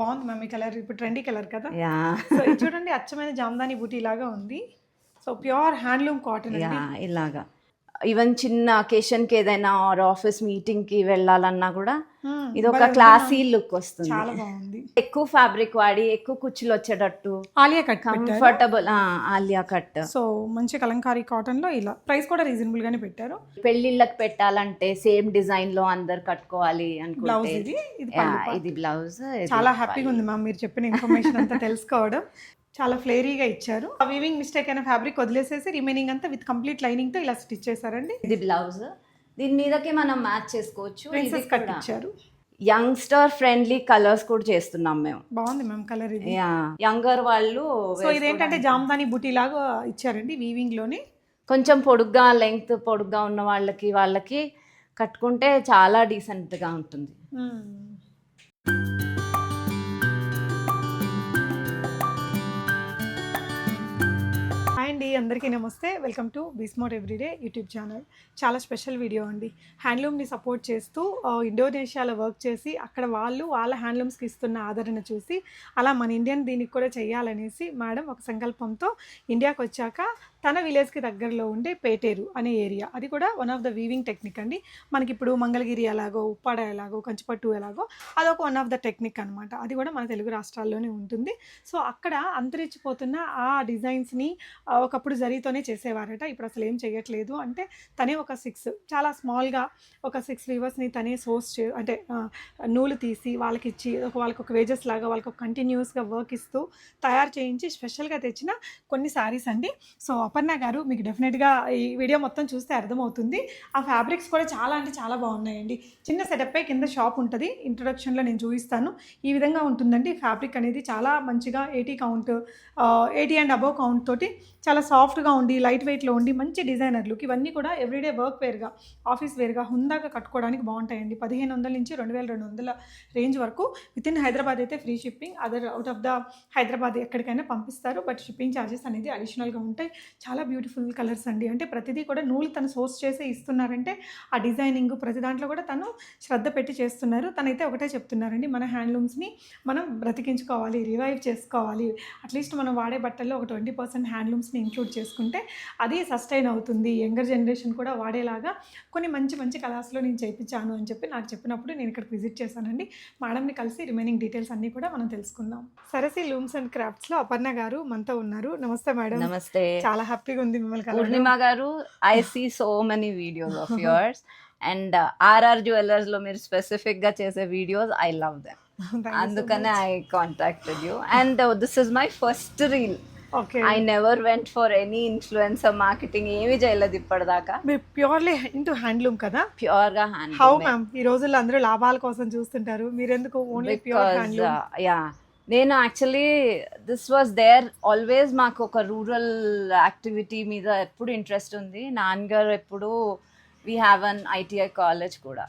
బాగుంది మ్యామ్ ఈ కలర్. ఇప్పుడు ట్రెండీ కలర్ కదా? సో ఇది చూడండి అచ్చమైన జామ్దాని బూటీ లాగా ఉంది. సో ప్యూర్ హ్యాండ్లూమ్ కాటన్ ఇలాగా. ఈవెన్ చిన్న అకేషన్కి ఏదైనా ఆర్ ఆఫీస్ మీటింగ్కి వెళ్ళాలన్నా కూడా ఇది ఒక క్లాసీ. లుక్ వస్తుంది. ఎక్కువ ఫ్యాబ్రిక్ వాడి ఎక్కువ కుచ్చులు వచ్చేటట్టు Alia cut comfortable Alia cut. So మంచి కలంకారీ కాటన్లో ఇలా ప్రైస్ కూడా రీజనబుల్ గానే పెట్టారు. పెళ్ళిళ్ళకి పెట్టాలంటే సేమ్ డిజైన్లో అందరు కట్టుకోవాలి అనుకుంటే. ఇది? బ్లౌజ్ చాలా హ్యాపీగా ఉంది మ్యామ్ మీరు చెప్పిన ఇన్ఫర్మేషన్ అంతా తెలుసుకోవడం. చాలా ఫ్లేరీగా ఇచ్చారు. ఆ వీవింగ్ మిస్టేక్ అయిన ఫ్యాబ్రిక్ వదిలేసేసి రిమైనింగ్ అంతా విత్ కంప్లీట్ లైనింగ్తో ఇలా స్టిచ్ చేశారండి. ఇది బ్లౌజ్ దీని మీదకి మనం మ్యాచ్ చేసుకోవచ్చు. ఇది ప్రిన్సెస్ కట్ ఇచ్చారు. యంగ్స్టర్ ఫ్రెండ్లీ కలర్స్ కూడా చేస్తున్నాం మేము. బాగుంది మ్యామ్ కలర్ ఇది. యంగర్ వాళ్ళు సో ఇదేంటంటే జామ్దాని బుటీ లాగా ఇచ్చారండి వీవింగ్లోని. కొంచెం పొడుగ్గా లెంగ్త్ పొడుగ్గా ఉన్న వాళ్ళకి వాళ్ళకి కట్టుకుంటే చాలా డీసెంట్గా ఉంటుంది. హాయ్ అండి అందరికీ నమస్తే. Welcome to బిస్మోట్ everyday YouTube channel. చాలా స్పెషల్ వీడియో అండి. హ్యాండ్లూమ్ని సపోర్ట్ చేస్తూ ఇండోనేషియాలో వర్క్ చేసి అక్కడ వాళ్ళు వాళ్ళ హ్యాండ్లూమ్స్కి ఇస్తున్న ఆదరణ చూసి అలా మన ఇండియన్ దీనికి కూడా చేయాలనేసి మేడం ఒక సంకల్పంతో ఇండియాకి వచ్చాక తన విలేజ్కి దగ్గరలో ఉండే పేటేరు అనే ఏరియా. అది కూడా one of the weaving technique అండి. మనకి ఇప్పుడు మంగళగిరి ఎలాగో ఉప్పాడ ఎలాగో కంచిపట్టు ఎలాగో అదొక వన్ ఆఫ్ ద టెక్నిక్ అనమాట అది కూడా మన తెలుగు రాష్ట్రాల్లోనే ఉంటుంది. సో అక్కడ అంతరించిపోతున్న ఆ డిజైన్స్ని ఒకప్పుడు జరీతోనే చేసేవారట. ఇప్పుడు అసలు ఏం చేయట్లేదు అంటే తనే ఒక సిక్స్ చాలా స్మాల్గా ఒక సిక్స్ వీవర్స్ని తనే సోర్స్ చే అంటే నూలు తీసి వాళ్ళకి ఇచ్చి ఒక వాళ్ళకి ఒక వేజెస్ లాగా వాళ్ళకి ఒక కంటిన్యూస్గా వర్క్ ఇస్తూ తయారు చేయించి స్పెషల్గా తెచ్చిన కొన్ని శారీస్ అండి. సో అపర్ణ గారు మీకు డెఫినెట్గా ఈ వీడియో మొత్తం చూస్తే అర్థమవుతుంది. ఆ ఫ్యాబ్రిక్స్ కూడా చాలా అంటే చాలా బాగున్నాయండి. చిన్న సెటప్పే కింద షాప్ ఉంటుంది. ఇంట్రొడక్షన్లో నేను చూపిస్తాను. ఈ విధంగా ఉంటుందండి. ఫ్యాబ్రిక్ అనేది చాలా మంచిగా eighty count eighty and above count తోటి చాలా సాఫ్ట్గా ఉండి లైట్ వెయిట్లో ఉండి మంచి డిజైనర్ లుక్ ఇవన్నీ కూడా ఎవ్రీడే వర్క్ వేర్గా ఆఫీస్ వేర్గా హుందాగా కట్టుకోవడానికి బాగుంటాయండి. పదిహేను వందల నుంచి రెండు వేల రెండు వందల రేంజ్ వరకు విత్ ఇన్ హైదరాబాద్ అయితే free shipping other out of the Hyderabad ఎక్కడికైనా పంపిస్తారు. బట్ షిప్పింగ్ ఛార్జెస్ అనేది అడిషనల్గా ఉంటాయి. చాలా బ్యూటిఫుల్ కలర్స్ అండి. అంటే ప్రతిదీ కూడా నూలు తను సోర్స్ చేసే ఇస్తున్నారంటే ఆ డిజైనింగ్ ప్రతి దాంట్లో కూడా తను శ్రద్ధ పెట్టి చేస్తున్నారు. తనైతే ఒకటే చెప్తున్నారండి మన హ్యాండ్లూమ్స్ని మనం బ్రతికించుకోవాలి రివైవ్ చేసుకోవాలి. అట్లీస్ట్ మనం వాడే బట్టల్లో ఒక ట్వంటీ పర్సెంట్ హ్యాండ్లూమ్స్ని ఇంక్లూడ్ చేసుకుంటే అది సస్టైన్ అవుతుంది. యంగర్ జనరేషన్ కూడా వాడేలాగా కొన్ని మంచి మంచి కలర్స్లో నేను చేయించాను అని చెప్పి నాకు చెప్పినప్పుడు నేను ఇక్కడికి విజిట్ చేశానండి. మేడంని కలిసి రిమైనింగ్ డీటెయిల్స్ అన్నీ కూడా మనం తెలుసుకుందాం. సరసి లూమ్స్ అండ్ క్రాఫ్ట్స్లో అపర్ణ గారు మనతో ఉన్నారు. నమస్తే మేడం నమస్తే. చాలా హ్యాపీగా ఉంది మిమ్మల్ని. పూర్ణిమ గారు I see so many videos of yours and R R జ్యువెలర్స్లో మీరు స్పెసిఫిక్గా చేసే వీడియోస్ ఐ లవ్ దెమ్ అందుకనే. I contacted you and this is my first reel okay I never went for any influencer marketing ఏమీ చేయలేదు ఇప్పటిదాకా. మీరు purely into handloom కదా? ప్యూర్గా హౌ హ్యాండ్ మ్యామ్ ఈ రోజుల్లో అందరూ లాభాల కోసం చూస్తుంటారు. మీరెందుకు? ఓన్లీ ప్యూర్ హ్యాండ్లూమ్ యా నేను actually this was there always మాకు ఒక రూరల్ యాక్టివిటీ మీద ఎప్పుడు ఇంట్రెస్ట్ ఉంది. నాన్నగారు ఎప్పుడు we have an ITI college కూడా.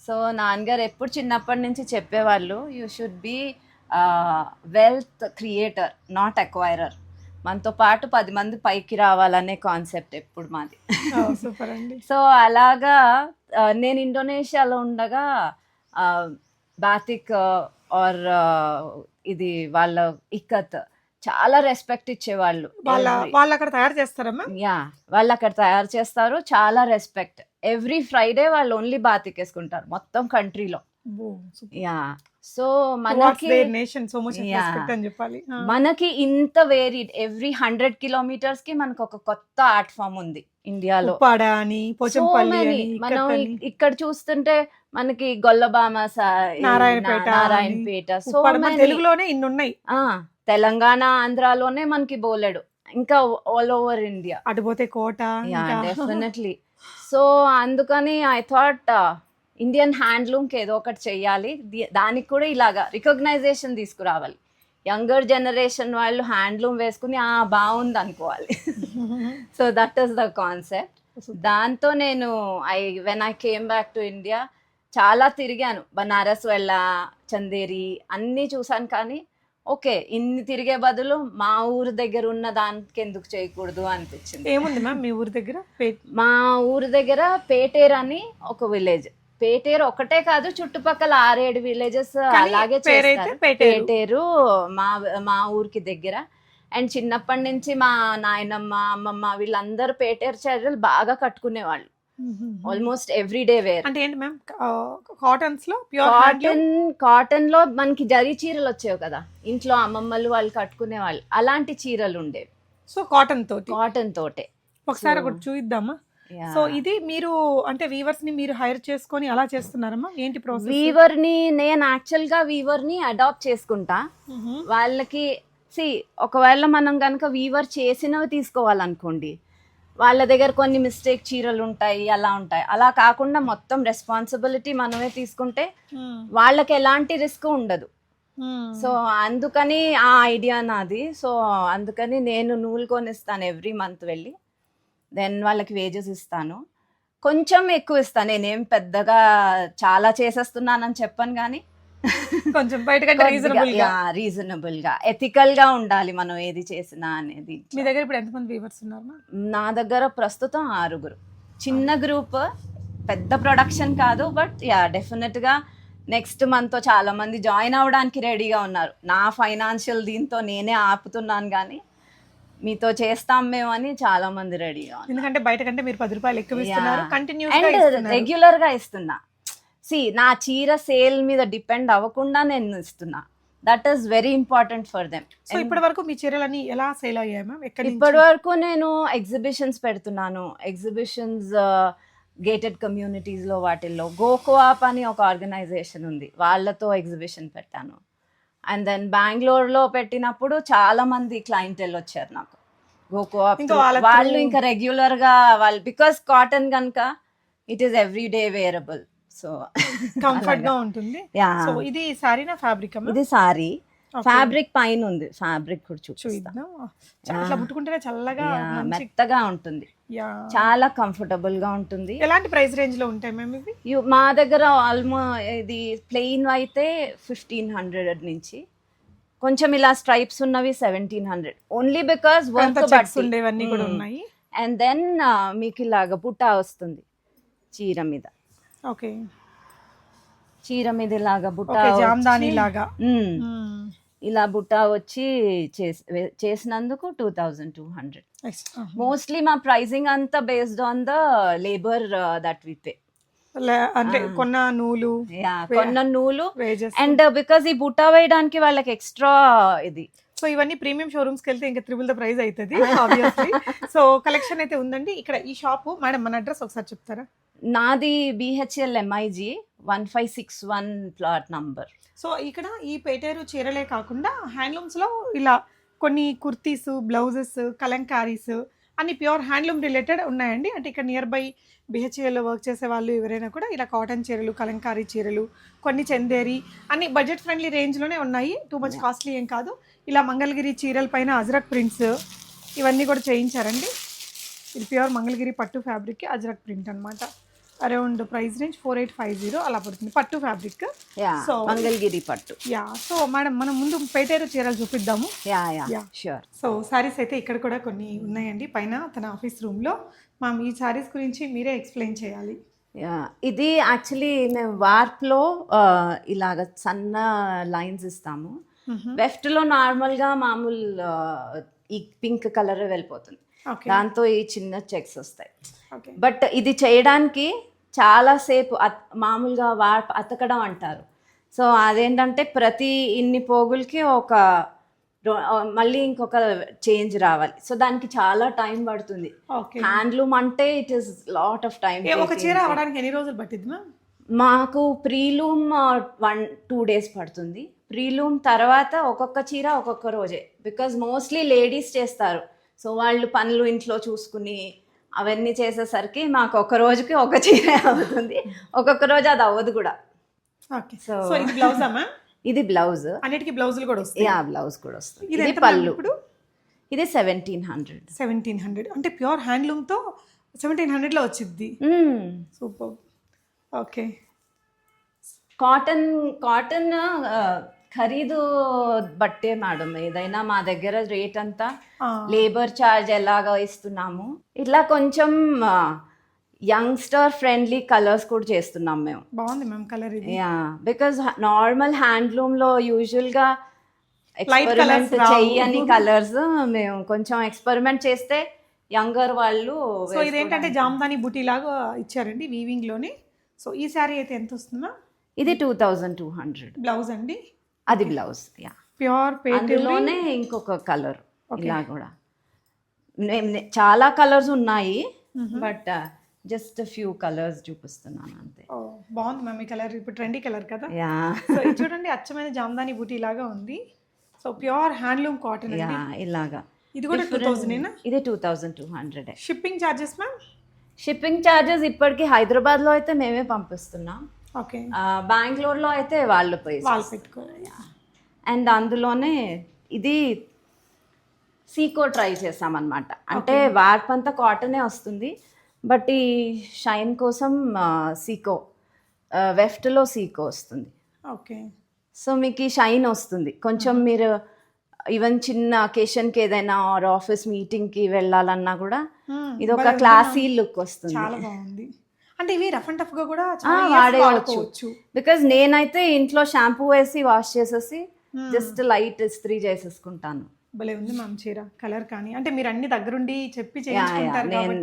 సో నాన్నగారు ఎప్పుడు చిన్నప్పటి నుంచి చెప్పేవాళ్ళు you should be wealth creator not acquirer మనతో పాటు పది మంది పైకి రావాలనే కాన్సెప్ట్ ఎప్పుడు మాది. సూపర్ అండి. సో అలాగా నేను ఇండోనేషియాలో ఉండగా బాతిక్ ఆర్ ఇది వాళ్ళ ఇక్కత్. చాలా రెస్పెక్ట్ ఇచ్చేవాళ్ళు. వాళ్ళ వాళ్ళు అక్కడ తయారు చేస్తారమ్మా? యా వాళ్ళు అక్కడ తయారు చేస్తారు. చాలా రెస్పెక్ట్ ఎవ్రీ ఫ్రైడే వాళ్ళు ఓన్లీ బాతిక్ వేసుకుంటారు మొత్తం కంట్రీలో. యా సో మనకి చెప్పాలి. మనకి ఇంత వేరీడ్ ఎవ్రీ హండ్రెడ్ కిలోమీటర్స్కి మనకు ఒక కొత్త ఆర్ట్ ఫామ్ ఉంది ఇండియాలో. మనం ఇక్కడ చూస్తుంటే మనకి గొల్లబామ నారాయణపేట నారాయణపేట. సో తెలుగులోనే ఇన్ని ఉన్నాయి తెలంగాణ ఆంధ్రాలోనే మనకి బోలెడు. ఇంకా ఆల్ ఓవర్ ఇండియా అటు పోతే కోట డెఫినెట్లీ సో అందుకని ఐ థాట్ ఇండియన్ హ్యాండ్లూమ్కి ఏదో ఒకటి చెయ్యాలి. దానికి కూడా ఇలాగా రికగ్నైజేషన్ తీసుకురావాలి. యంగర్ జనరేషన్ వాళ్ళు హ్యాండ్లూమ్ వేసుకుని ఆ బాగుంది అనుకోవాలి. So that is the concept దాంతో నేను I when I came back to India చాలా తిరిగాను. బనారస్ వెళ్ళా చందేరి అన్నీ చూసాను కానీ ఓకే ఇన్ని తిరిగే బదులు మా ఊరు దగ్గర ఉన్న దానికి ఎందుకు చేయకూడదు అనిపించింది. ఏముంది మ్యామ్ మీ ఊరి దగ్గర? మా ఊరు దగ్గర పేటేర్ అని ఒక విలేజ్. పేటేరు ఒకటే కాదు చుట్టుపక్కల ఆరేడు విలేజెస్ అలాగే పేటేరు. మా మా ఊరికి దగ్గర. అండ్ చిన్నప్పటి నుంచి మా నాయనమ్మ అమ్మమ్మ వీళ్ళందరూ పేటేరు చీరలు బాగా కట్టుకునేవాళ్ళు. ఆల్మోస్ట్ ఎవ్రీ డే వేర్ అంటే ఏంటి మ్యామ్ కాటన్స్లో ప్యూర్ కాటన్ కాటన్లో మనకి జరీ చీరలు వచ్చేవి కదా. ఇంట్లో అమ్మమ్మలు వాళ్ళు కట్టుకునే వాళ్ళు. అలాంటి చీరలు ఉండేవి సో కాటన్ తోటి. కాటన్ తోటే. ఒకసారి ఒకటి చూద్దామా. సో ఇది మీరు అంటే వీవర్స్ని మీరు హైర్ చేసుకొని అలా చేస్తున్నారమ్మా ఏంటి ప్రాసెస్ వీవర్ని నేను యాక్చువల్గా వీవర్ని అడాప్ట్ చేసుకుంటా. వాళ్ళకి సి ఒకవేళ మనం కనుక వీవర్ చేసినవి తీసుకోవాలనుకోండి వాళ్ళ దగ్గర కొన్ని మిస్టేక్ చీరలు ఉంటాయి అలా ఉంటాయి. అలా కాకుండా మొత్తం రెస్పాన్సిబిలిటీ మనమే తీసుకుంటే వాళ్ళకి ఎలాంటి రిస్క్ ఉండదు. సో అందుకని ఆ ఐడియా నాది. సో అందుకని నేను నూలు కొనిస్తాను ఎవ్రీ మంత్ వెళ్ళి. దెన్ వాళ్ళకి వేజెస్ ఇస్తాను. కొంచెం ఎక్కువ ఇస్తాను నేనేం పెద్దగా చాలా చేసేస్తున్నానని చెప్పను కానీ కొంచెం బయట రీజనబుల్గా. రీజనబుల్గా. ఎథికల్గా ఉండాలి మనం ఏది చేసినా అనేది మీ దగ్గర ఇప్పుడు ఎంతమంది వీవర్స్ ఉన్నారు నా దగ్గర ప్రస్తుతం ఆరుగురు. చిన్న గ్రూప్ పెద్ద ప్రొడక్షన్ కాదు బట్ యా డెఫినెట్గా నెక్స్ట్ మంత్ చాలా మంది జాయిన్ అవడానికి రెడీగా ఉన్నారు. నా ఫైనాన్షియల్ దీంతో నేనే ఆపుతున్నాను కానీ మీతో చేస్తాం మేము అని చాలా మంది రెడీగా ఎందుకంటే బయట కంటే మీరు పది రూపాయలు ఎక్కువ ఇస్తున్నారు. Continuous and. రెగ్యులర్గా ఇస్తున్నా. సి నా చీర సేల్ మీద డిపెండ్ అవ్వకుండా నేను ఇస్తున్నా. That is very important for them so ఇప్పటి వరకు మీ చీరలన్నీ ఎలా సేల్ అయ్యాయి మ్యామ్? ఎక్కడి? ఇప్పటి వరకు నేను ఎగ్జిబిషన్స్ పెడుతున్నాను. ఎగ్జిబిషన్స్ గేటెడ్ కమ్యూనిటీస్లో వాటిల్లో. గోకోఆప్ అని ఒక ఆర్గనైజేషన్ ఉంది. వాళ్ళతో ఎగ్జిబిషన్ పెట్టాను అండ్ దెన్ బెంగళూరులో పెట్టినప్పుడు చాలా మంది క్లయింటెల్ వచ్చారు నాకు. గోకోఆప్ వాళ్ళ ఇంకా రెగ్యులర్గా వాళ్ళు బికాస్ కాటన్ కనుక it is every day wearable so కంఫర్ట్గా ఉంటుంది. సో ఇది సారీనా ఫ్యాబ్రిక్ ఇది సారీ ఫ్యాబ్రిక్ పైన ఉంది. ఫ్యాబ్రిక్ కూడా చూపిస్తా. చూద్దాం చా- ఇట్లా ముట్టుకుంటేనే చల్లగా మెత్తగా ఉంటుంది. యా. చాలా కంఫర్టబుల్గా ఉంటుంది. ఎలాంటి ప్రైస్ రేంజ్లో ఉంటాయి మ్యామ్ ఇవి? మా దగ్గర ఆల్మో ఇది ప్లెయిన్ అయితే ఫిఫ్టీన్ హండ్రెడ్ నుంచి. కొంచెం ఇలా స్ట్రైప్స్ ఉన్నవి seventeen hundred only because work checks ఉండేవన్నీ కూడా ఉన్నాయి. అండ్ దెన్ మీకు ఇలాగ బుట్ట వస్తుంది చీర మీద. ఓకే. చీర మీద ఇలాగ బుట్ట జామ్దాని లాగా. ఇలా బుట్ట వచ్చి చేసినందుకు two thousand two hundred. Mostly మా ప్రైసింగ్ అంతా based on the labour that we pay అంటే కొన్న నూలు కొన్న నూలు అండ్ బికాస్ ఈ బుట్ట వేయడానికి వాళ్ళకి ఎక్స్ట్రా ఇది. సో ఇవన్నీ ప్రీమియం షోరూమ్స్కి వెళ్తే ఇంకా త్రిబుల్ ద ప్రైస్ అవుతుంది సో కలెక్షన్ అయితే ఉందండి. ఇక్కడ ఈ షాప్ మేడం మన అడ్రస్ ఒకసారి చెప్తారా? నాది BHEL MIG one five six one plot number so ఇక్కడ ఈ పేటేరు చీరలే కాకుండా హ్యాండ్లూమ్స్లో ఇలా కొన్ని కుర్తీస్ బ్లౌజెస్ కలంకారీస్ అన్ని ప్యూర్ హ్యాండ్లూమ్ రిలేటెడ్ ఉన్నాయండి. అంటే ఇక్కడ నియర్ బై బిహెచ్ఏలో వర్క్ చేసే వాళ్ళు ఎవరైనా కూడా ఇలా కాటన్ చీరలు కలంకారీ చీరలు కొన్ని చందేరి అన్ని బడ్జెట్ ఫ్రెండ్లీ రేంజ్లోనే ఉన్నాయి. టూ మచ్ కాస్ట్లీ ఏం కాదు. ఇలా మంగళగిరి చీరల పైన అజరక్ ప్రింట్స్ ఇవన్నీ కూడా చేయించారండి. ఇది ప్యూర్ మంగళగిరి పట్టు ఫ్యాబ్రిక్ అజరక్ ప్రింట్ అనమాట around price range four eight five zero అలా పడుతుంది. పట్టు ఫ్యాబ్రిక్. యా So- మంగళగిరి పట్టు. యా సో మేడం మనం ముందు పేటేరు చీరలు చూపిద్దాము. Yeah yeah. Sure so saris అయితే ఇక్కడ కూడా కొన్ని ఉన్నాయండి. పైన తన ఆఫీస్ రూమ్లో. మ్యామ్ ఈ సారీస్ గురించి మీరే ఎక్స్ప్లెయిన్ చేయాలి. యా ఇది యాక్చువల్లీ మేము వార్ప్లో ఇలాగ సన్న లైన్స్ ఇస్తాము. వెఫ్ట్లో నార్మల్గా మామూలు ఈ పింక్ కలర్ వెళ్ళిపోతుంది. దాంతో ఈ చిన్న చెక్స్ వస్తాయి. ఓకే. బట్ ఇది చేయడానికి చాలాసేపు అత్ మామూలుగా వార్ప్ అతకడం అంటారు. సో అదేంటంటే ప్రతి ఇన్ని పోగులకి ఒక మళ్ళీ ఇంకొక చేంజ్ రావాలి. సో దానికి చాలా టైం పడుతుంది. హ్యాండ్లూమ్ అంటే it is lot of time ఒక చీర అవడానికి ఎన్ని రోజులు పట్టింది మాకు ప్రీలూమ్ వన్ టూ డేస్ పడుతుంది. ప్రీలూమ్ తర్వాత ఒక్కొక్క చీర ఒక్కొక్క రోజే. బికాజ్ మోస్ట్లీ లేడీస్ చేస్తారు. సో వాళ్ళు పనులు ఇంట్లో చూసుకుని అవన్నీ చేసేసరికి మాకు ఒక రోజుకి ఒక చీర అవుతుంది. ఒక్కొక్క రోజు అది అవ్వదు కూడా. సో ఇది బ్లౌజా ఇది బ్లౌజ్. అన్నిటికీ బ్లౌజులు కూడా వస్తాయి. యా బ్లౌజ్ కూడా వస్తుంది. ఇది పళ్ళు. ఇప్పుడు? ఇది సెవెంటీన్ హండ్రెడ్ సెవెంటీన్ హండ్రెడ్ అంటే ప్యూర్ హ్యాండ్లూమ్తో సెవెంటీన్ హండ్రెడ్లో వచ్చింది సూపర్. ఓకే. కాటన్ కాటన్ ఆ, ఖరీదు బట్టే మేడం ఏదైనా మా దగ్గర రేట్ అంతా లేబర్ ఛార్జ్ ఎలాగా ఇస్తున్నాము? ఇట్లా కొంచెం యంగ్స్టర్ ఫ్రెండ్లీ కలర్స్ కూడా చేస్తున్నాం మేము. బాగుంది ma'am colour yeah because normal హ్యాండ్లూమ్లో యూజువల్గా ఎక్స్పెరిమెంట్. చెయ్యని కలర్స్ మేము కొంచెం ఎక్స్పెరిమెంట్ చేస్తే యంగర్ వాళ్ళు సో ఇదేంటంటే జామ్దాని బుటీ లాగా ఇచ్చారండి వీవింగ్లోనే. సో ఈ శారీ అయితే ఎంత వస్తుందా ఇది two thousand two hundred blouse అండి? అది బ్లౌజ్. యా ప్యూర్ పేటెల్ అందులోనే ఇంకొక కలర్. ఇలా కూడా. చాలా కలర్స్ ఉన్నాయి బట్ జస్ట్ ఫ్యూ కలర్స్ చూపిస్తున్నాను అంతే. బాగుంది మ్యామ్ ఈ కలర్. ఇప్పుడు ట్రెండీ కలర్ కదా? యా చూడండి అచ్చమైన జామ్దాని బూటీ లాగా ఉంది. So pure handloom cotton yeah ఇలాగా. ఇది కూడా టూ థౌసండ్ ఇది two thousand two hundred shipping charges ma'am shipping charges ఇప్పటికి హైదరాబాద్లో అయితే మేమే పంపిస్తున్నాం. బెంగళూరులో అయితే వాళ్ళు పోయి వాళ్ళు పెట్టుకోవాలి. అండ్ అందులోనే ఇది సీకో ట్రై చేసామన్నమాట. అంటే వార్ప్ అంతా కాటనే వస్తుంది. బట్ ఈ షైన్ కోసం సీకో వెఫ్ట్లో సీకో వస్తుంది. ఓకే. సో మీకు ఈ షైన్ వస్తుంది. కొంచెం మీరు ఈవెన్ చిన్న అకేషన్కి ఏదైనా ఆర్ ఆఫీస్ మీటింగ్కి వెళ్ళాలన్నా కూడా ఇది ఒక క్లాసీ లుక్ వస్తుంది. చాలా బాగుంది. అంటే ఇవి రఫ్ అండ్ టఫ్గా కూడా వాడుకోవచ్చు. బికాజ్ నేనైతే ఇంట్లో షాంపూ వేసి వాష్ చేసేసి జస్ట్ లైట్ ఇస్త్రీ చేసేసుకుంటాను. భలే ఉంది మ్యామ్ చీర కలర్ కానీ. అంటే మీరు అన్ని దగ్గరుండి చెప్పి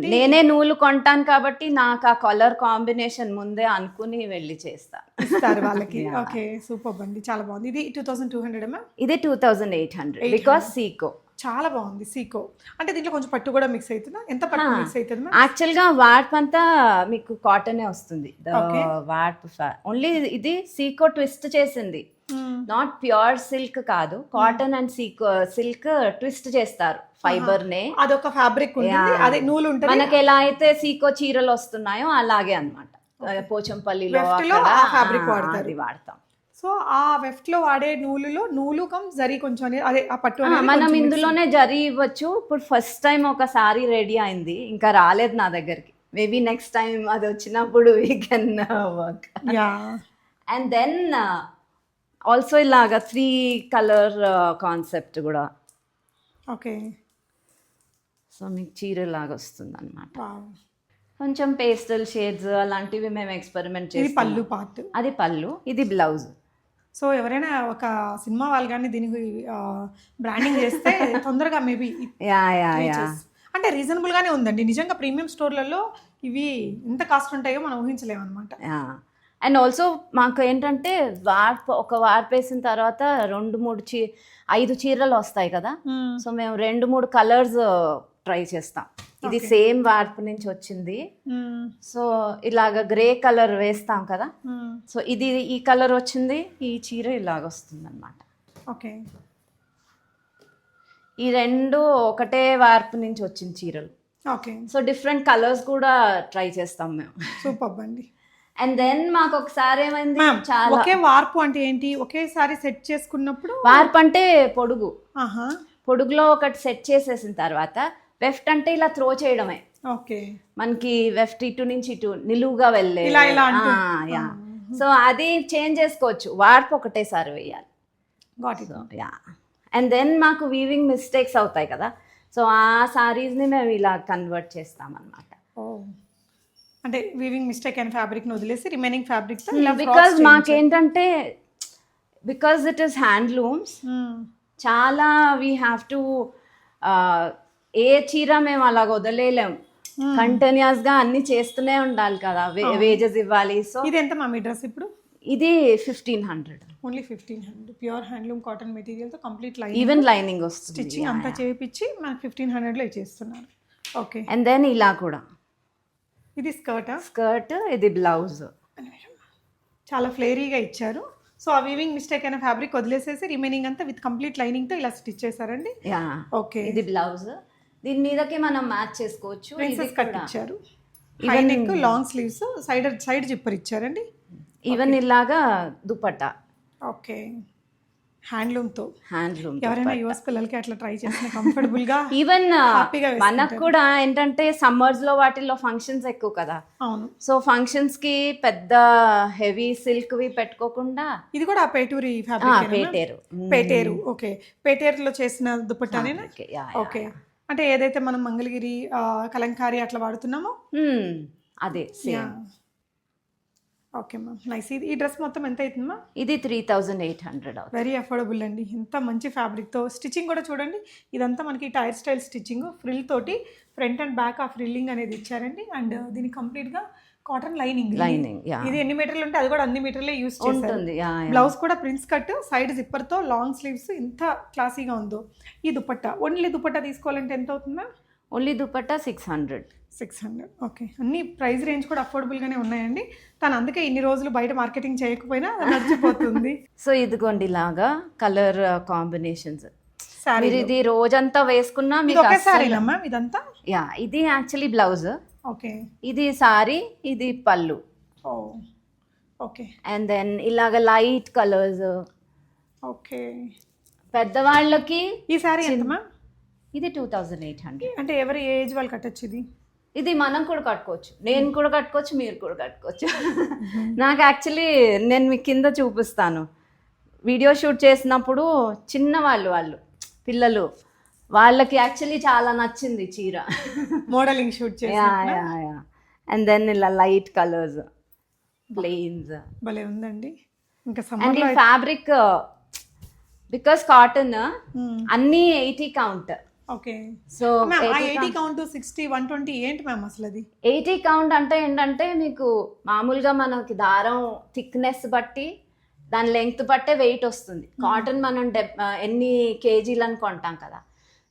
నేను- నూలు కొంటాను కాబట్టి నాకు ఆ కలర్ కాంబినేషన్ ముందే అనుకుని వెళ్ళి చేస్తా. ఇస్తారు వాళ్ళకి. ఓకే సూపర్ అండి. చాలా బాగుంది. ఇది టూ థౌసండ్ టూ హండ్రెడ్ ఇది two thousand eight hundred because sico చాలా బాగుంది సీకో. అంటే దీంట్లో కొంచెం పట్టు కూడా మిక్స్ అవుతుందా? ఎంత పట్టు మిక్స్ అవుతుంది యాక్చువల్గా వార్ప్ అంతా మీకు కాటనే వస్తుంది. వార్ప్ ఓన్లీ ఇది సీకో ట్విస్ట్ చేసింది. నాట్ ప్యూర్ సిల్క్ కాదు. Cotton and sico silk twist చేస్తారు. ఫైబర్ నే అదొక ఫ్యాబ్రిక్ అదే నూలు ఉంటుంది. మనకి ఎలా అయితే సీకో చీరలు వస్తున్నాయో అలాగే అన్నమాట. పోచంపల్లిలో. అది వాడతాం. సో ఆ వెఫ్ట్లో వాడే నూలులో నూలు కమ్ జరీ కొంచెం అనేది అదే ఆ పట్టు అనేది మనం కొంచెం ఇందులోనే జరి ఇవ్వచ్చు. ఇప్పుడు ఫస్ట్ టైం ఒక సారీ రెడీ అయింది. ఇంకా రాలేదు నా దగ్గరికి. మేబీ నెక్స్ట్ టైం అది వచ్చినప్పుడు we can work yeah and then also ఇలాగా త్రీ కలర్ కాన్సెప్ట్ కూడా. ఓకే సో మీకు చీర లాగా వస్తుంది అనమాట కొంచెం పేస్టల్ షేడ్స్ అలాంటివి మేము ఎక్స్పెరిమెంట్ ఇది చేస్తాం పళ్ళు పార్ట్ అది పళ్ళు ఇది బ్లౌజ్ సో ఎవరైనా ఒక సినిమా వాళ్ళు కానీ దీనికి బ్రాండింగ్ చేస్తే తొందరగా మేబీ యా యా యా. అంటే రీజనబుల్ గానే ఉందండి. నిజంగా ప్రీమియం స్టోర్లలో ఇవి ఎంత కాస్ట్ ఉంటాయో మనం ఊహించలేము అనమాట అండ్ ఆల్సో మాకు ఏంటంటే వార్ప్ ఒక వార్ప్ వేసిన తర్వాత రెండు మూడు చీ ఐదు చీరలు వస్తాయి కదా. సో మేము రెండు మూడు కలర్స్ ట్రై చేస్తాం. ఇది సేమ్ వార్ప్ నుంచి వచ్చింది. సో ఇలాగ గ్రే కలర్ వేస్తాం కదా? సో ఇది ఈ కలర్ వచ్చింది ఈ చీర ఇలాగ వస్తుంది అనమాట ఓకే. ఈ రెండు ఒకటే వార్ప్ నుంచి వచ్చిన చీరలు. ఓకే. సో డిఫరెంట్ కలర్స్ కూడా ట్రై చేస్తాం మేము. సూపర్ అండి అండ్ దెన్ మాకు ఒకసారి ఏమైంది? చాలా ఒకే వార్పు అంటే ఏంటి? ఒకేసారి సెట్ చేసుకున్నప్పుడు వార్ప్ అంటే పొడుగు. ఆహా. పొడుగులో ఒకటి సెట్ చేసేసిన తర్వాత వెఫ్ట్ అంటే ఇలా త్రో చేయడమే. ఓకే. మనకి వెఫ్ట్ ఇటు నుంచి ఇటు నిలువుగా వెళ్ళే. యా. సో అది చేంజ్ చేసుకోవచ్చు. వార్ప్ ఒకటేసారి వేయాలి. యా. అండ్ దెన్ మాకు వీవింగ్ మిస్టేక్స్ అవుతాయి కదా. సో ఆ సారీస్ని మేము ఇలా కన్వర్ట్ చేస్తామన్నమాట. ఓ. అంటే వీవింగ్ మిస్టేక్ అయిన ఫ్యాబ్రిక్ని వదిలేసి రిమైనింగ్ ఫ్యాబ్రిక్ బికాజ్ మాకేంటంటే బికాజ్ ఇట్ ఈస్ హ్యాండ్లూమ్స్ చాలా వీ హ్యావ్ టు ఏ చీర మేము అలాగ వదిలేయలేం కంటిన్యూస్గా అన్ని చేస్తూనే ఉండాలి కదా. వేజెస్ ఇవ్వాలి. సో ఇది ఎంత మా మీ డ్రెస్ ఇప్పుడు? ఇది fifteen hundred only fifteen hundred pure handloom cotton మెటీరియల్తో complete line even lining వస్తుంది. స్టిచ్చింగ్ అంతా చేయించి మనకి ఫిఫ్టీన్ హండ్రెడ్లో ఇచ్చేస్తున్నారు. ఓకే అండ్ దెన్ ఇలా కూడా. ఇది స్కర్టా స్కర్ట్ ఇది బ్లౌజ్ చాలా ఫ్లేరీగా ఇచ్చారు. సో ఆ వీవింగ్ మిస్టేక్ అయిన ఫ్యాబ్రిక్ వదిలేసేసి రిమైనింగ్ అంతా విత్ కంప్లీట్ లైనింగ్తో ఇలా స్టిచ్ చేశారండి? యా ఓకే ఇది బ్లౌజ్ దీని మీదకి మనం మ్యాచ్ చేసుకోవచ్చు. ప్రిన్సెస్ కట్ ఇచ్చారు neck long sleeves side side zipper ఇచ్చారండి? ఈవెన్ ఇలాగా దుపట్టా. ఓకే హ్యాండ్లూమ్తో హ్యాండ్లూమ్ ఎవరైనా యుఎస్ పిల్లలకి అట్లా ట్రై చేసిన కంఫర్టబుల్గా ఈవెన్ హ్యాపీగా మనకు కూడా ఏంటంటే సమ్మర్స్లో వాటిల్లో ఫంక్షన్స్ ఎక్కువ కదా. అవును. సో ఫంక్షన్స్కి పెద్ద హెవీ సిల్క్ వి పెట్టుకోకుండా ఇది కూడా ఆ పేటూరి. పేటేరు. పేటేరు ఓకే పేటేరులో చేసిన yeah, ఓకే అంటే ఏదైతే మనం మంగళగిరి కలంకారీ అట్లా వాడుతున్నామో. అదే సేమ్. Okay ma'am. నైస్. ఇది ఈ డ్రెస్ మొత్తం ఎంత అవుతుంది మ్యామ్? ఇది త్రీ థౌజండ్ ఎయిట్ హండ్రెడ్ అవుతుంది. వెరీ అఫోర్డబుల్ అండి. ఎంత మంచి ఫ్యాబ్రిక్తో స్టిచ్చింగ్ కూడా చూడండి. ఇదంతా మనకి టైర్ స్టైల్ స్టిచ్చింగ్ ఫ్రిల్ తోటి ఫ్రంట్ అండ్ బ్యాక్ ఆ ఫ్రిల్లింగ్ అనేది ఇచ్చారండి. అండ్ దీనికి కంప్లీట్గా కాటన్ లైనింగ్. లైనింగ్ ఇది ఎన్ని మీటర్లు ఉంటే అది కూడా అన్ని మీటర్లే యూస్ ఉంటుంది యా బ్లౌజ్ కూడా ప్రిన్స్ కట్ సైడ్ జిప్పర్తో లాంగ్ స్లీవ్స్ ఇంత క్లాసీగా ఉందో. ఈ దుపట్టా ఓన్లీ దుపట్టా తీసుకోవాలంటే ఎంత అవుతుంది only dupatta six hundred. Six hundred okay. అన్ని ప్రైస్ రేంజ్ కూడా అఫోర్డబుల్గానే ఉన్నాయండి. తను అందుకే ఇన్ని రోజులు బయట మార్కెటింగ్ చేయకపోయినా నడిచిపోతుంది. సో ఇదిగోండి ఇలాగా కలర్ కాంబినేషన్స్. మీరు ఇది రోజంతా వేసుకున్నా మీకు ఇదంతా? యా ఇది యాక్చువల్లీ బ్లౌజ్ ఓకే. ఇది సారీ ఇది పళ్ళు. ఓకే. అండ్ దెన్ ఇలాగ లైట్ కలర్స్ ఓకే. పెద్దవాళ్ళకి ఈ శారీ ఎంత మ్యామ్ ఇది టూ థౌజండ్ ఎయిట్ హండ్రెడ్ అంటే ఎవరి ఏజ్ వాళ్ళు కట్టచ్చు ఇది? ఇది మనం కూడా కట్టుకోవచ్చు. నేను కూడా కట్టుకోవచ్చు మీరు కూడా కట్టుకోవచ్చు. నాకు యాక్చువల్లీ నేను మీ కింద చూపిస్తాను. వీడియో షూట్ చేసినప్పుడు చిన్నవాళ్ళు వాళ్ళు పిల్లలు వాళ్ళకి యాక్చువల్లీ చాలా నచ్చింది చీర. మోడలింగ్ షూట్ చేసి అండ్ దెన్ ఇలా లైట్ కలర్స్ ప్లెయిన్స్ భలే ఉందండి. ఇంకా అండ్ ఈ ఫ్యాబ్రిక్ బికాస్ కాటన్ Hmm. అన్నీ eighty count okay so eighty count sixty one twenty ఏంటి మ్యామ్ అసలు అది ఎయిటీ కౌంట్ అంటే ఏంటంటే మీకు మామూలుగా మనకి దారం థిక్నెస్ బట్టి దాని లెంగ్త్ బట్టే వెయిట్ వస్తుంది. కాటన్ మనం డెబ్ ఆ, ఎన్ని కేజీలు కొంటాం కదా.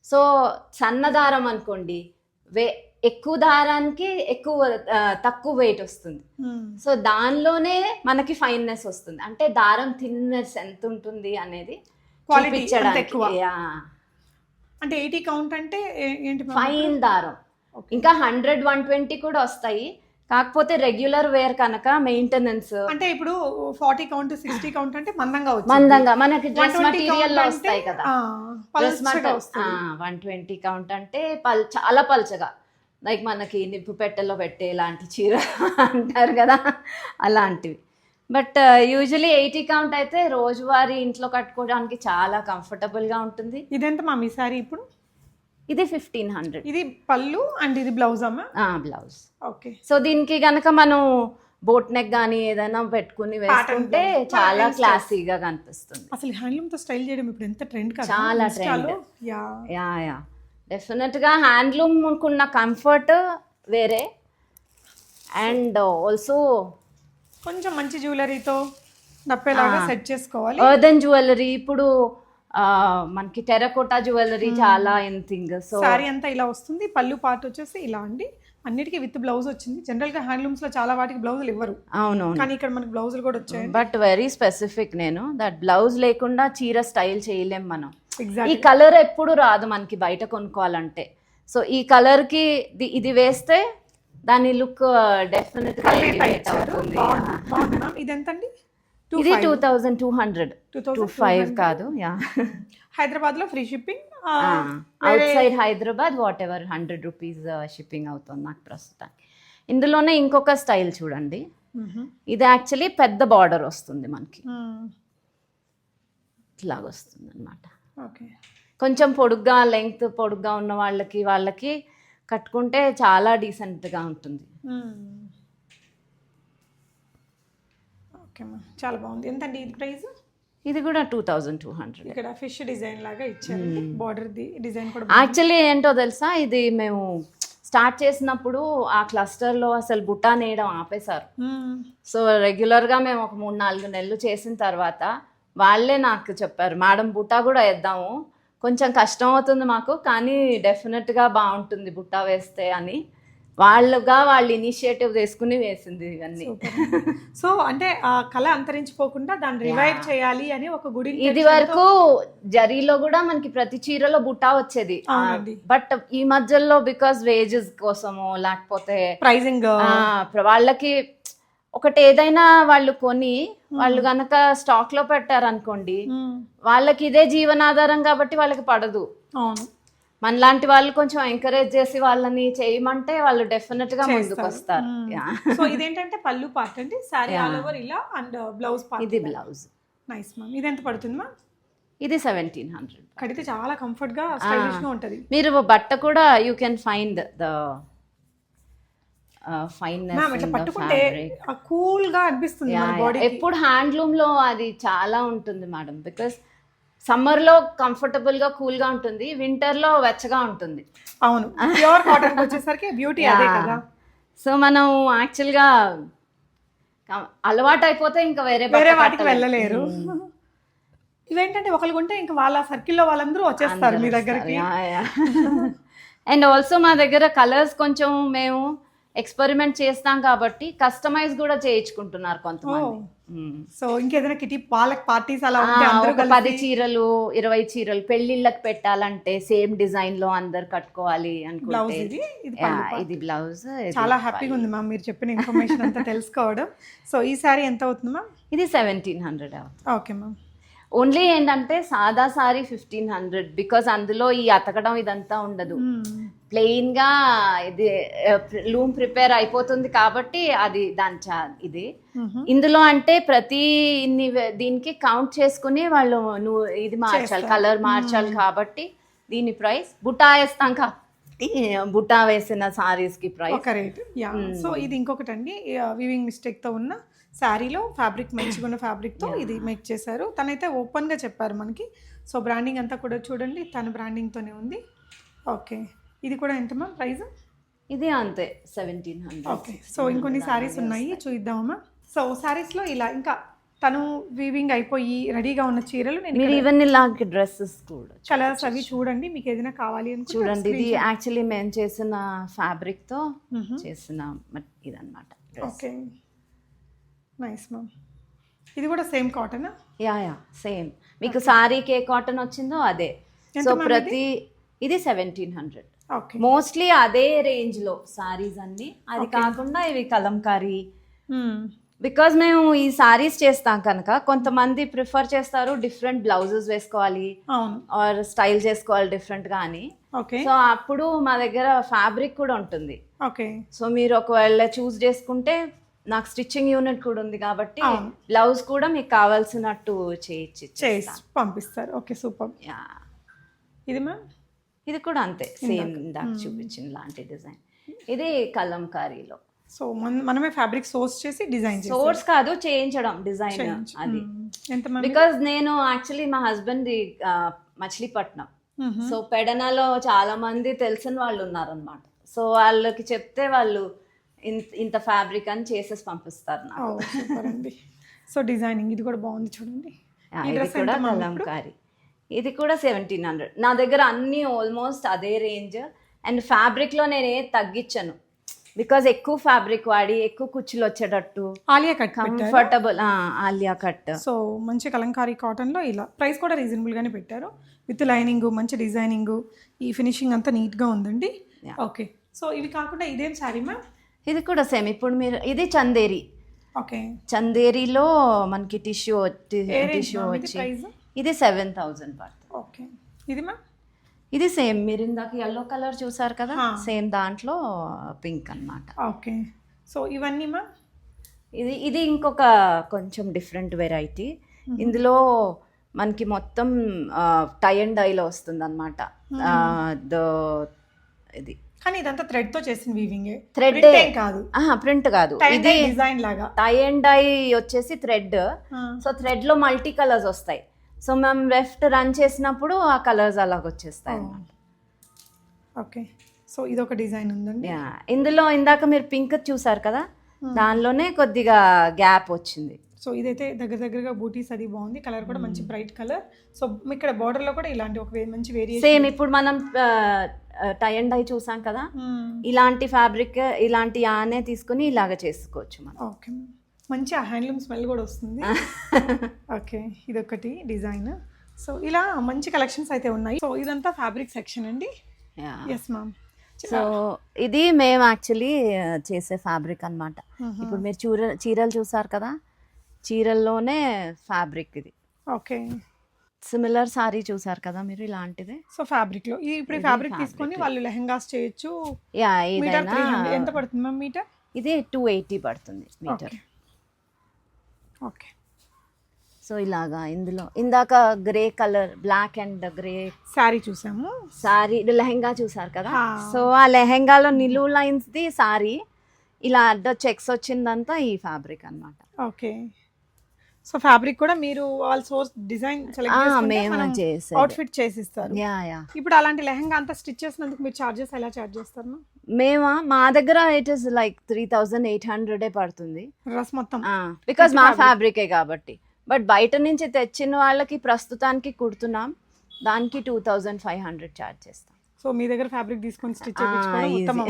సో సన్న దారం అనుకోండి వే ఎక్కువ దారానికి ఎక్కువ తక్కువ వెయిట్ వస్తుంది. Hmm. సో దానిలోనే మనకి ఫైన్నెస్ వస్తుంది. అంటే దారం థిన్నెస్ ఎంత ఉంటుంది అనేది. అంటే ఎయిటీ కౌంట్ అంటే ఏంటి ఫైన్ దారం. ఇంకా హండ్రెడ్ వన్ ట్వంటీ కూడా వస్తాయి. కాకపోతే రెగ్యులర్ వేర్ కనుక మెయింటెనెన్స్ అంటే ఇప్పుడు ఫార్టీ కౌంట్ సిక్స్టీ కౌంట్ అంటే మందంగా వచ్చింది. మందంగా మనకి డ్రెస్ 120 మెటీరియల్లో వస్తాయి కదా. డ్రెస్ వన్ ట్వంటీ కౌంట్ అంటే పల్ చాలా పల్చగా. లైక్ మనకి నిప్పు పెట్టెలో పెట్టే ఇలాంటి చీర అంటారు కదా అలాంటివి. బట్ యూజువలీ ఎయిటీ కౌంట్ అయితే రోజువారీ ఇంట్లో కట్టుకోవడానికి చాలా comfortable గా ఉంటుంది. ఇదెంత మా మీ సారీ ఇప్పుడు? ఇది ఫిఫ్టీన్ హండ్రెడ్ ఇది పళ్ళు అండ్ ఇది బ్లౌజ్ అమ్మా బ్లౌజ్ ఓకే. సో దీనికి గనక మనం బోట్ నెక్ కానీ ఏదైనా పెట్టుకుని వేసుకుంటే. చాలా. క్లాసీగా కనిపిస్తుంది. అసలు హ్యాండ్లూమ్తో స్టైల్ చేయడం ఇప్పుడు ఎంత ట్రెండ్ కదా? చాలా trend. యా. Yeah yeah. డెఫినెట్గా హ్యాండ్లూమ్కున్న కంఫర్ట్ వేరే. అండ్ ఆల్సో కొంచెం మంచి జ్యువెలరీతో నప్పేలాగా సెట్ చేసుకోవాలి. ఎర్దన్ జ్యువెలరీ ఇప్పుడు మనకి టెరకోటా జ్యువెలరీ చాలా ఇన్ థింగ్ సో సారీ అంతా ఇలా వస్తుంది పళ్ళు పార్ట్ వచ్చేసి ఇలా అండి. అన్నిటికీ విత్ బ్లౌజ్ వచ్చింది. జనరల్గా హ్యాండ్లూమ్స్లో చాలా వాటికి బ్లౌజులు ఇవ్వరు. అవునవును. కానీ ఇక్కడ మనకి బ్లౌజులు కూడా వచ్చాయి. బట్ వెరీ స్పెసిఫిక్ నేను. దట్ బ్లౌజ్ లేకుండా చీర స్టైల్ చేయలేం మనం. ఈ కలర్ ఎప్పుడు రాదు మనకి బయట కొనుక్కోవాలంటే. సో ఈ కలర్కి ఇది వేస్తే దాని లుక్ డెఫినెట్గా elevate అవుతుంది. ఇది two thousand two hundred two five కాదు యా. హైదరాబాద్లో free shipping outside Hyderabad whatever hundred rupees shipping అవుతుంది నాకు ప్రస్తుతానికి. ఇందులోనే ఇంకొక స్టైల్ చూడండి. ఇది యాక్చువల్లీ పెద్ద బార్డర్ వస్తుంది మనకి. ఇట్లాగ వస్తుంది అనమాట ఓకే. కొంచెం పొడుగ్గా లెంగ్త్ పొడుగ్గా ఉన్న వాళ్ళకి వాళ్ళకి కట్టుకుంటే చాలా డీసెంట్గా ఉంటుంది. ఓకే మా. చాలా బాగుంది. ఎంతండి ఇది ప్రైస్? ఇది కూడా టూ థౌజండ్ టూ హండ్రెడ్. ఇక్కడ ఫిష్ డిజైన్ లాగా ఇచ్చారు. బార్డర్ ది డిజైన్ కూడా యాక్చువల్లీ ఏంటో తెలుసా? ఇది మేము స్టార్ట్ చేసినప్పుడు ఆ క్లస్టర్లో అసలు బుట్టా నేయడం ఆపేశారు. సో రెగ్యులర్గా మేము ఒక మూడు నాలుగు నెలలు చేసిన తర్వాత వాళ్ళే నాకు చెప్పారు మేడం బుట్టా కూడా వేద్దాము. కొంచెం కష్టం అవుతుంది మాకు కానీ డెఫినెట్గా బాగుంటుంది బుట్టా వేస్తే అని. వాళ్ళుగా వాళ్ళు ఇనిషియేటివ్ తీసుకుని వేసింది ఇవన్నీ. సో అంటే ఆ కళ అంతరించిపోకుండా దాన్ని రివైవ్ చేయాలి అని ఒక గుడి ఇది వరకు జరీలో కూడా మనకి ప్రతి చీరలో బుట్టా వచ్చేది. బట్ ఈ మధ్యలో బికాస్ వేజెస్ కోసమో లేకపోతే ప్రైజింగ్. వాళ్ళకి ఒకటి ఏదైనా వాళ్ళు కొని వాళ్ళు గనక స్టాక్లో పెట్టారనుకోండి వాళ్ళకి ఇదే జీవనాధారం కాబట్టి వాళ్ళకి పడదు. అవును. మనలాంటి వాళ్ళు కొంచెం ఎంకరేజ్ చేసి వాళ్ళని చేయమంటే వాళ్ళు డెఫినెట్గా ముందుకు వస్తారు. సో ఇదేంటంటే పళ్ళు పార్ట్ అండి. సారీ ఆల్ ఓవర్ ఇలా అండ్ బ్లౌజ్ పార్ట్ ఇది బ్లౌజ్ నైస్ మ్యామ్ ఇది ఎంత పడుతుంది మ్యామ్ ఇది సెవెంటీన్ హండ్రెడ్ కడితే చాలా కంఫర్ట్గా స్టైలిష్గా ఉంటది. మీరు బట్ట కూడా యూ కెన్ ఫైండ్ ద పట్టుకుంటే కూల్గా అనిపిస్తుంది ఎప్పుడు హ్యాండ్లూమ్లో అది చాలా ఉంటుంది మేడం బికాస్ సమ్మర్లో కంఫర్టబుల్గా కూల్గా ఉంటుంది. వింటర్లో వెచ్చగా ఉంటుంది. అవును. ప్యూర్ కాటన్ వచ్చేసరికి బ్యూటీ అదే కదా. సో మనం యాక్చువల్గా క- అలవాటు అయిపోతే ఇంకా వేరే వేరే వాటికి. వెళ్ళలేరు. ఇవేంటంటే ఒకరికి ఉంటే ఇంకా వాళ్ళ సర్కిల్లో వాళ్ళందరూ వచ్చేస్తారు మీ దగ్గరికి. అండ్ ఆల్సో మా దగ్గర కలర్స్ కొంచెం మేము ఎక్స్పెరిమెంట్ చేస్తాం కాబట్టి కస్టమైజ్ కూడా చేయించుకుంటున్నారు కొంతమంది. సో ఇంకేదైనా కిటీ వాళ్ళకి పార్టీస్ అలా పది చీరలు ఇరవై చీరలు పెళ్ళిళ్ళకి పెట్టాలంటే సేమ్ డిజైన్లో అందరు కట్టుకోవాలి అనుకుంటే. ఇది? బ్లౌజ్ చాలా హ్యాపీగా ఉంది మ్యామ్ మీరు చెప్పిన ఇన్ఫర్మేషన్ అంతా తెలుసుకోవడం. సో ఈ సారీ ఎంత అవుతుంది మ్యామ్ ఇది సెవెంటీన్ హండ్రెడ్ అవుతుంది. ఓకే మ్యామ్ ఓన్లీ ఏంటంటే సాదా సారీ ఫిఫ్టీన్ హండ్రెడ్ బికాస్ అందులో ఈ అతకడం ఇదంతా ఉండదు. ప్లెయిన్గా ఇది లూమ్ ప్రిపేర్ అయిపోతుంది కాబట్టి అది దాని చా ఇది. ఇందులో అంటే ప్రతి ఇన్ని దీనికి కౌంట్ చేసుకుని వాళ్ళు నువ్వు ఇది మార్చాలి. కలర్ మార్చాలి కాబట్టి దీని ప్రైస్ బుట్టా వేస్తాం కా ఈ బుట్టా వేసిన సారీస్కి ప్రైస్ సో ఇది ఇంకొకటి అండి వివింగ్ మిస్టేక్తో ఉన్న శారీలో ఫ్యాబ్రిక్ మంచిగా ఉన్న ఫ్యాబ్రిక్తో ఇది మేక్ చేశారు. తనైతే ఓపెన్గా చెప్పారు మనకి. సో బ్రాండింగ్ అంతా కూడా చూడండి తన బ్రాండింగ్ తోనే ఉంది. ఓకే ఇది కూడా ఎంత మ్యామ్ ప్రైస్ ఇది అంతే సెవెంటీన్ హండ్రెడ్ ఓకే సో ఇంకొన్ని శారీస్ ఉన్నాయి చూద్దామా సో శారీస్లో ఇలా ఇంకా తను వీవింగ్ అయిపోయి రెడీగా ఉన్న చీరలు నేను మీరు ఈవెన్ ఇలాంటి డ్రెస్సెస్ కూడా కలర్స్ అవి చూడండి మీకు ఏదైనా కావాలి అనుకుంటే చూడండి ఇది యాక్చువల్లీ మేము చేసిన ఫ్యాబ్రిక్తో మ్మ్. చేసిన మట్- ఇదన్నమాట. ఓకే నైస్ మ్యామ్ ఇది కూడా same cotton yeah yeah same మీకు సారీకి ఏ కాటన్ వచ్చిందో అదే. సో ప్రతి ఇది? సెవెంటీన్ హండ్రెడ్ ఓకే మోస్ట్లీ అదే రేంజ్లో సారీస్ అన్ని. అది కాకుండా ఇవి కలంకారీ. బికాజ్ మేము ఈ సారీస్ చేస్తాం కనుక కొంతమంది ప్రిఫర్ చేస్తారు డిఫరెంట్ బ్లౌజెస్ వేసుకోవాలి. ఆర్ స్టైల్ చేసుకోవాలి డిఫరెంట్గా అని. ఓకే సో అప్పుడు మా దగ్గర ఫ్యాబ్రిక్ కూడా ఉంటుంది. ఓకే సో మీరు ఒకవేళ చూస్ చేసుకుంటే నాకు స్టిచ్చింగ్ యూనిట్ కూడా ఉంది కాబట్టి. బ్లౌజ్ కూడా మీకు కావాల్సినట్టు చేయించి చేసి పంపిస్తారు. Okay super. ఇది మ్యామ్? ఇది కూడా అంతే సేమ్ ఇందాక చూపించిన లాంటి డిజైన్. ఇది కలంకారీలో. సో మన మనమే ఫ్యాబ్రిక్ సోర్స్ చేసి డిజైన్ సోర్స్ కాదు చేయించడం డిజైన్ అది. బికాజ్ నేను యాక్చువల్లీ మా హస్బెండ్ మచిలీపట్నం. సో పెడనాలో చాలా మంది తెలిసిన వాళ్ళు ఉన్నారనమాట సో వాళ్ళకి చెప్తే వాళ్ళు ఇంత ఫ్యాబ్రిక్ అని చేసేసి పంపిస్తారు నాకు. అండి. సో డిజైనింగ్ ఇది కూడా బాగుంది చూడండి. ఇది కూడా? కలంకారీ ఇది కూడా సెవెంటీన్ హండ్రెడ్ నా దగ్గర అన్ని ఆల్మోస్ట్ అదే రేంజ్ అండ్ ఫ్యాబ్రిక్లో నేను ఏ తగ్గించను. బికాజ్ ఎక్కువ ఫ్యాబ్రిక్ వాడి ఎక్కువ కుచ్చులు వచ్చేటట్టు Alia cut comfortable Alia cut. So మంచి కలంకారీ కాటన్లో ఇలా ప్రైస్ కూడా రీజనబుల్గానే పెట్టారు. విత్ లైనింగ్ మంచి డిజైనింగ్ ఈ ఫినిషింగ్ అంతా నీట్గా ఉందండి. ఓకే సో ఇవి కాకుండా ఇదేం శారీ మ్యామ్ ఇది కూడా సేమ్ ఇప్పుడు మీరు ఇది చందేరి. ఓకే. చందేరిలో మనకి టిష్యూ టిష్యూ వచ్చి ఇది సెవెన్ థౌజండ్ పడుతుంది. ఓకే. ఇది మ్యామ్? ఇది సేమ్ మీరు ఇందాక ఎల్లో కలర్ చూసారు కదా. సేమ్ దాంట్లో పింక్ అన్నమాట. ఓకే. సో ఇవన్నీ మ్యామ్? ఇది ఇది ఇంకొక కొంచెం డిఫరెంట్ వెరైటీ ఇందులో మనకి మొత్తం టై అండ్ డైలో వస్తుంది అనమాట ఇది. కానీ ఇదంతా థ్రెడ్తో చేసిన వీవింగ్ థ్రెడ్. కాదు. ప్రింట్ కాదు. ఇది డిజైన్ లాగా. టై అండ్ డై వచ్చేసి థ్రెడ్ సో థ్రెడ్లో మల్టీ కలర్స్ వస్తాయి. సో మేము లెఫ్ట్ రన్ చేసినప్పుడు ఆ కలర్స్ అలాగ వచ్చేస్తాయి. ఓకే. సో ఇది ఒక డిజైన్ ఉందండి ఇందులో ఇందాక మీరు పింక్ చూసారు కదా? దానిలోనే కొద్దిగా గ్యాప్ వచ్చింది. సో ఇదైతే దగ్గర దగ్గరగా బూటీస్ అది బాగుంది. కలర్ కూడా మంచి బ్రైట్ కలర్. సో ఇక్కడ బార్డర్లో కూడా ఇలాంటి ఒక మంచి వేరియేషన్ సేమ్ ఇప్పుడు మనం టై అండ్ డై చూసాం కదా? ఇలాంటి ఫ్యాబ్రిక్ ఇలాంటి యానే తీసుకుని ఇలాగ చేసుకోవచ్చు మనం. ఓకే. మంచి హ్యాండ్లూమ్ స్మెల్ కూడా వస్తుంది. ఓకే. ఇదొకటి డిజైన్. సో ఇలా మంచి కలెక్షన్స్ అయితే ఉన్నాయి. సో ఇదంతా ఫ్యాబ్రిక్ సెక్షన్ అండి. ఎస్ మ్యామ్ సో ఇది మేము యాక్చువల్లీ చేసే ఫ్యాబ్రిక్ అన్నమాట. ఇప్పుడు మీరు చీర చీరలు చూసారు కదా? చీరల్లోనే ఫ్యాబ్రిక్ ఇది ఓకే. సిమిలర్ సారీ చూసారు కదా మీరు ఇలాంటిది? సో ఫ్యాబ్రిక్లో ఈ- ఇప్పుడు ఫ్యాబ్రిక్ తీసుకొని. వాళ్ళు లెహంగాస్ చేయొచ్చు. యా ఏదైనా ఎంత పడుతుంది మ్యామ్ మీటర్? ఇది టూ ఎయిటీ పడుతుంది మీటర్. ఓకే. సో ఇలాగా ఇందులో ఇందాక grey colour black and grey sari చూసాము. సారీ లెహెంగా చూసారు కదా. సో ఆ లెహెంగాలో నిలువు లైన్స్ ది సారీ ఇలా అడ్డ చెక్స్ వచ్చిందంతా ఈ ఫ్యాబ్రిక్ అన్నమాట. ఓకే. సో ఫ్యాబ్రిక్ కూడా మీరు వాళ్ళ సోర్స్ డిజైన్ సెలెక్ట్ అవుట్ఫిట్ చేసి యా యా. ఇప్పుడు అలాంటి లెహంగా అంతా స్టిచ్ చేసినందుకు మీరు చార్జెస్ ఎలా చార్జ్ చేస్తారు? మేమా? మా దగ్గర it is like three thousand eight హండ్రెడే పడుతుంది. డ్రెస్ మొత్తం. With మా. ఫ్యాబ్రికే కాబట్టి. బట్ బయట నుంచి తెచ్చిన వాళ్ళకి ప్రస్తుతానికి కుడుతున్నాం. దానికి two thousand five hundred charge చేస్తాం. సో మీ దగ్గర ఫ్యాబ్రిక్ తీసుకొని స్టిచ్ చేయించుకోవడం. ఉత్తమం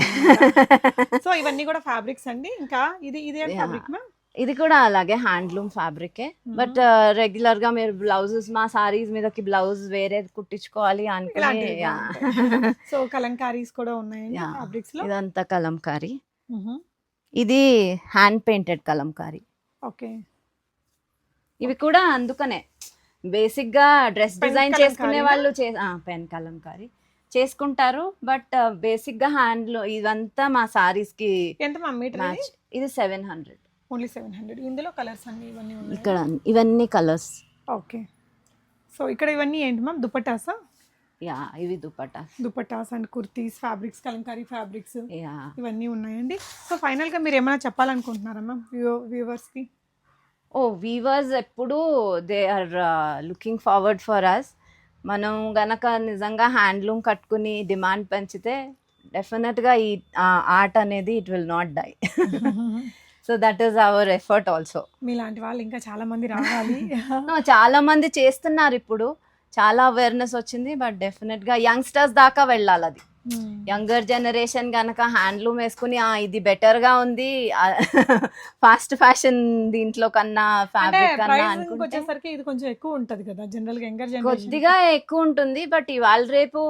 సో ఇవన్నీ కూడా ఫ్యాబ్రిక్స్ అండి. ఇంకా ఇది ఇది. Fabric ma'am? ఇది కూడా అలాగే హ్యాండ్లూమ్ ఫ్యాబ్రికే. బట్ రెగ్యులర్గా మీరు బ్లౌజెస్ మా సారీస్ మీదకి బ్లౌజ్ వేరే కుట్టించుకోవాలి అనుకుని. సో కలంకారీస్ కూడా. ఫ్యాబ్రిక్స్లో ఇదంతా కలంకారీ. ఇది హ్యాండ్ పెయింటెడ్ కలంకారీ. ఓకే. ఇవి కూడా అందుకనే. బేసిక్గా డ్రెస్ డిజైన్ చేసుకునే? వాళ్ళు పెన్ కలంకారీ. చేసుకుంటారు బట్ బేసిక్గా హ్యాండ్లో ఇదంతా మా సారీస్కి ఎంత ఇది seven hundred. Only seven hundred. ఇందులో కలర్స్ అన్ని ఇవన్నీ ఉన్నాయి? ఇక్కడ ఇవన్నీ కలర్స్. ఓకే. సో ఇక్కడ ఇవన్నీ ఏంటి మ్యామ్? దుపట్టాసా యా ఇవి dupatta dupattas and kurtis fabrics Kalamkari fabrics yeah. ఇవన్నీ ఉన్నాయండి. సో ఫైనల్గా మీరు ఏమైనా చెప్పాలనుకుంటున్నారా మ్యామ్ వ్యూవర్స్కి? ఓ వీవర్స్ ఎప్పుడు they are looking forward for us. మనం గనక నిజంగా హ్యాండ్లూమ్ కట్టుకుని డిమాండ్ పెంచితే డెఫినెట్గా ఈ ఆర్ట్ అనేది it will not die. So that is our effort also మీలాంటి వాళ్ళు ఇంకా చాలా మంది రావాలి. చాలా మంది చేస్తున్నారు ఇప్పుడు. చాలా అవేర్నెస్ వచ్చింది బట్ డెఫినెట్గా యంగ్స్టర్స్ దాకా వెళ్ళాలి అది. యంగర్ జనరేషన్ గనక హ్యాండ్లూమ్ వేసుకుని "ఆ, ఇది బెటర్గా ఉంది. ఫాస్ట్ ఫ్యాషన్ దీంట్లో కన్నా ఫ్యాబ్రిక్ కన్నా అనుకుంటే. ఇది కొంచెం ఎక్కువ ఉంటది కదా జనరల్గా యంగర్ జనరేషన్ కొద్దిగా ఎక్కువ ఉంటుంది బట్ ఇవాళ రేపు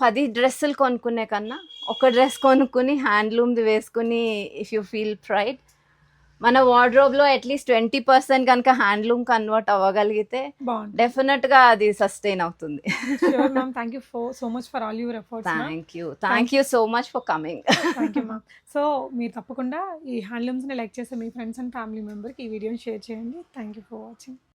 పది డ్రెస్సులు కొనుక్కునే కన్నా ఒక డ్రెస్ కొనుక్కుని హ్యాండ్లూమ్ది వేసుకుని ఇఫ్ యూ ఫీల్ ప్రైడ్ మన వార్డ్రోబ్లో అట్లీస్ట్ ట్వంటీ పర్సెంట్ కనుక హ్యాండ్లూమ్ కన్వర్ట్ అవ్వగలిగితే డెఫినెట్గా అది సస్టైన్ అవుతుంది. Thank you for so much for all your efforts thank you thank you so much for coming thank you ma'am so మీరు తప్పకుండా ఈ హ్యాండ్లూమ్స్ని లైక్ చేసే మీ ఫ్రెండ్స్ అండ్ ఫ్యామిలీ మెంబర్కి ఈ వీడియోని షేర్ చేయండి. Thank you for watching